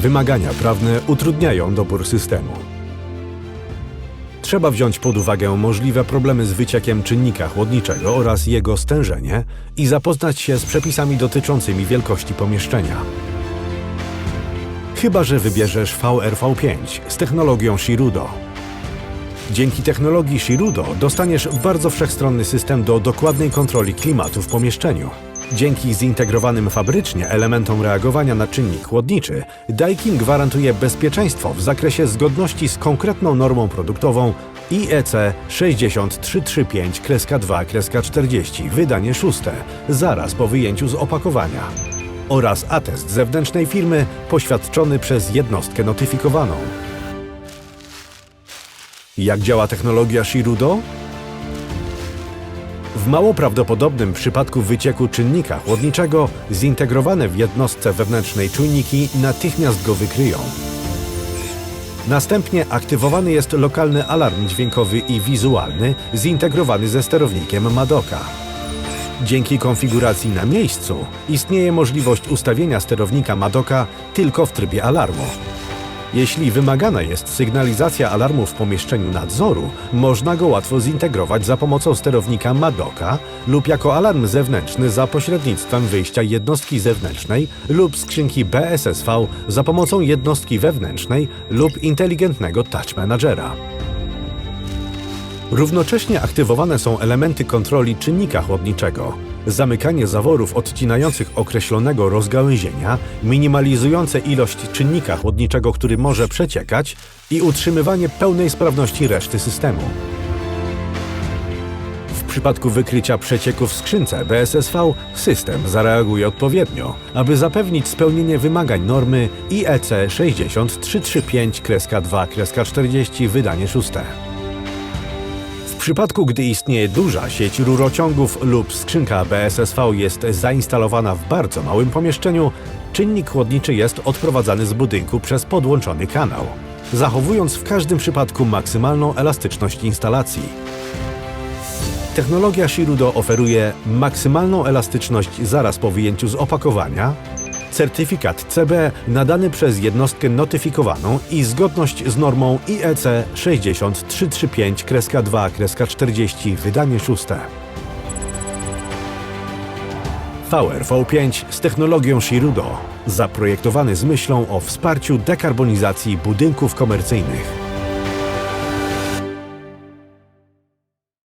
Wymagania prawne utrudniają dobór systemu. Trzeba wziąć pod uwagę możliwe problemy z wyciekiem czynnika chłodniczego oraz jego stężenie i zapoznać się z przepisami dotyczącymi wielkości pomieszczenia. Chyba, że wybierzesz VRV5 z technologią Shirudo. Dzięki technologii Shirudo dostaniesz bardzo wszechstronny system do dokładnej kontroli klimatu w pomieszczeniu. Dzięki zintegrowanym fabrycznie elementom reagowania na czynnik chłodniczy, Daikin gwarantuje bezpieczeństwo w zakresie zgodności z konkretną normą produktową E IEC 60335-2-40 wydanie szóste, zaraz po wyjęciu z opakowania oraz atest zewnętrznej firmy poświadczony przez jednostkę notyfikowaną. Jak działa technologia Shirudo? W mało prawdopodobnym przypadku wycieku czynnika chłodniczego zintegrowane w jednostce wewnętrznej czujniki natychmiast go wykryją. Następnie aktywowany jest lokalny alarm dźwiękowy i wizualny zintegrowany ze sterownikiem Madoka. Dzięki konfiguracji na miejscu istnieje możliwość ustawienia sterownika Madoka tylko w trybie alarmu. Jeśli wymagana jest sygnalizacja alarmu w pomieszczeniu nadzoru, można go łatwo zintegrować za pomocą sterownika Madoka lub jako alarm zewnętrzny za pośrednictwem wyjścia jednostki zewnętrznej lub skrzynki BSSV za pomocą jednostki wewnętrznej lub inteligentnego Touch Managera. Równocześnie aktywowane są elementy kontroli czynnika chłodniczego, zamykanie zaworów odcinających określonego rozgałęzienia, minimalizujące ilość czynnika chłodniczego, który może przeciekać i utrzymywanie pełnej sprawności reszty systemu. W przypadku wykrycia przecieków w skrzynce BSSV system zareaguje odpowiednio, aby zapewnić spełnienie wymagań normy IEC 60335-2-40 wydanie 6 przypadku, gdy istnieje duża sieć rurociągów lub skrzynka BSSV jest zainstalowana w bardzo małym pomieszczeniu, czynnik chłodniczy jest odprowadzany z budynku przez podłączony kanał, zachowując w każdym przypadku maksymalną elastyczność instalacji. Technologia Shirudo oferuje maksymalną elastyczność zaraz po wyjęciu z opakowania, certyfikat CB nadany przez jednostkę notyfikowaną i zgodność z normą E IEC 60335-2-40 wydanie szóste. VRV5 z technologią Shirudo, zaprojektowany z myślą o wsparciu dekarbonizacji budynków komercyjnych.